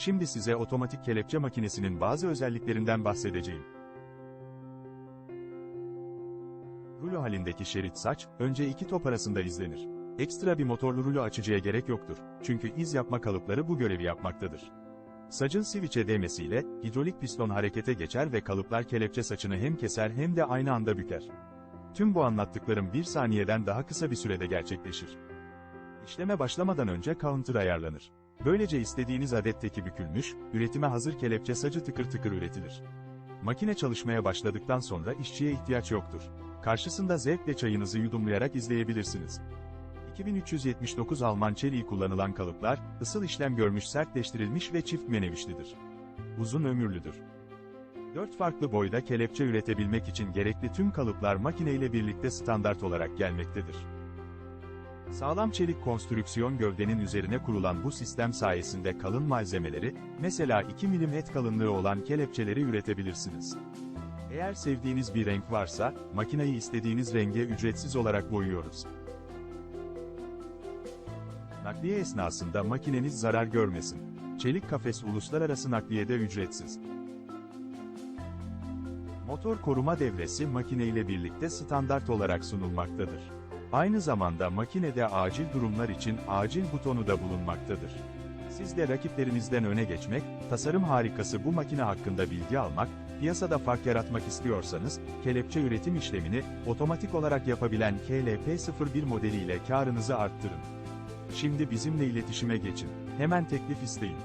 Şimdi size otomatik kelepçe makinesinin bazı özelliklerinden bahsedeceğim. Rulo halindeki şerit saç, önce iki top arasında izlenir. Ekstra bir motorlu rulo açıcıya gerek yoktur. Çünkü iz yapma kalıpları bu görevi yapmaktadır. Sacın switch'e değmesiyle, hidrolik piston harekete geçer ve kalıplar kelepçe saçını hem keser hem de aynı anda büker. Tüm bu anlattıklarım bir saniyeden daha kısa bir sürede gerçekleşir. İşleme başlamadan önce counter ayarlanır. Böylece istediğiniz adetteki bükülmüş, üretime hazır kelepçe sacı tıkır tıkır üretilir. Makine çalışmaya başladıktan sonra işçiye ihtiyaç yoktur. Karşısında zevkle çayınızı yudumlayarak izleyebilirsiniz. 2379 Alman çeliği kullanılan kalıplar, ısıl işlem görmüş sertleştirilmiş ve çift menevişlidir. Uzun ömürlüdür. Dört farklı boyda kelepçe üretebilmek için gerekli tüm kalıplar makineyle birlikte standart olarak gelmektedir. Sağlam çelik konstrüksiyon gövdenin üzerine kurulan bu sistem sayesinde kalın malzemeleri, mesela 2 mm et kalınlığı olan kelepçeleri üretebilirsiniz. Eğer sevdiğiniz bir renk varsa, makineyi istediğiniz renge ücretsiz olarak boyuyoruz. Nakliye esnasında makineniz zarar görmesin. Çelik kafes uluslararası nakliyede ücretsiz. Motor koruma devresi makine ile birlikte standart olarak sunulmaktadır. Aynı zamanda makinede acil durumlar için acil butonu da bulunmaktadır. Siz de rakiplerinizden öne geçmek, tasarım harikası bu makine hakkında bilgi almak, piyasada fark yaratmak istiyorsanız, kelepçe üretim işlemini otomatik olarak yapabilen KLP01 modeliyle karınızı arttırın. Şimdi bizimle iletişime geçin. Hemen teklif isteyin.